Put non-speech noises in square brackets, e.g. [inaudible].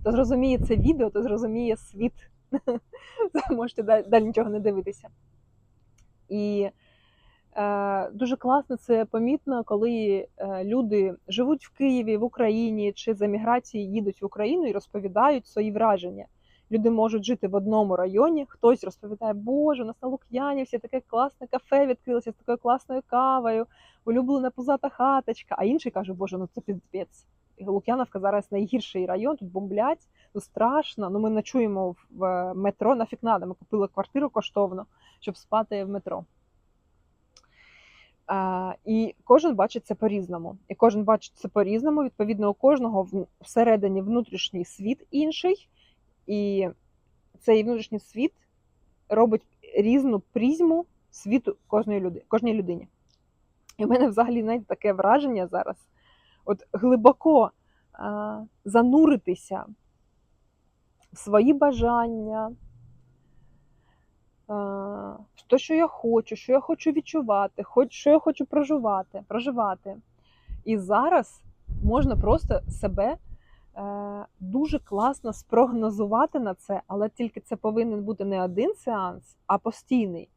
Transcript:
хто зрозуміє це відео, то зрозуміє світ. [laughs] Можете далі, нічого не дивитися. І е, дуже класно це помітно, коли е, люди живуть в Києві, в Україні чи з еміграції їдуть в Україну і розповідають свої враження. Люди можуть жити в одному районі, хтось розповідає, Боже, у нас на Лук'янівці таке класне кафе відкрилося з такою класною кавою, улюблена пузата хаточка. А інший каже, Боже, ну це піздець. Лук'яновка зараз найгірший район, тут бомблять, ну страшно. Ну ми ночуємо в метро, нафіг надо. Ми купили квартиру коштовно, щоб спати в метро. А, і кожен бачить це по-різному. І кожен бачить це по-різному. Відповідно, у кожного всередині внутрішній світ інший, і цей внутрішній світ робить різну призму світу кожної люди, кожній людині. І в мене взагалі знаєте, таке враження зараз: от глибоко а, зануритися в свої бажання, а, в те, що я хочу, що я хочу відчувати, що я хочу проживати, проживати. І зараз можна просто себе е, дуже класно спрогнозувати на це, але тільки це повинен бути не один сеанс, а постійний.